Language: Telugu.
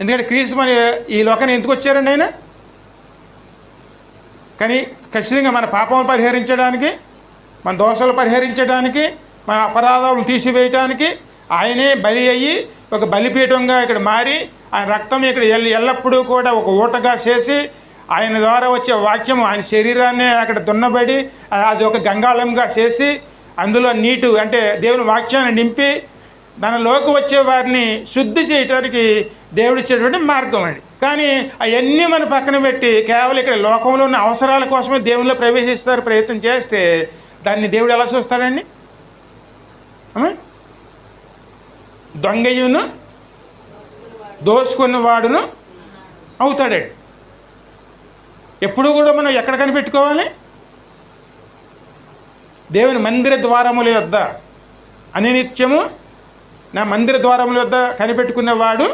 ఎందుకంటే క్రీస్తు మన ఈ లోకాన్ని ఎందుకు వచ్చారండి ఆయన? కానీ ఖచ్చితంగా మన పాపం పరిహరించడానికి మన దోషాలు పరిహరించడానికి మన అపరాధాలను తీసివేయటానికి ఆయనే బలి అయ్యి ఒక బలిపీఠంగా ఇక్కడ మారి ఆయన రక్తం ఇక్కడ ఎల్ ఎల్లప్పుడూ కూడా ఒక ఊటగా చేసి ఆయన ద్వారా వచ్చే వాక్యం ఆయన శరీరాన్ని అక్కడ దున్నబడి అది ఒక గంగాళంగా చేసి అందులో నీటు అంటే దేవుని వాక్యాన్ని నింపి దానిలోకి వచ్చే వారిని శుద్ధి చేయటానికి దేవుడిచ్చేటువంటి మార్గం అండి కానీ అవన్నీ మన పక్కన పెట్టి కేవలం ఇక్కడ లోకంలో ఉన్న అవసరాల కోసమే దేవుళ్ళు ప్రవేశిస్తారు ప్రయత్నం చేస్తే దాన్ని దేవుడు ఎలా చూస్తాడండి? దొంగయును దోచుకున్న వాడును అవుతాడండి. ఎప్పుడు కూడా మనం ఎక్కడ కనిపెట్టుకోవాలి? దేవుని మందిర ద్వారముల యొద్ద. అనినిత్యము నా మందిర ద్వారముల వద్ద కనిపెట్టుకున్నవాడు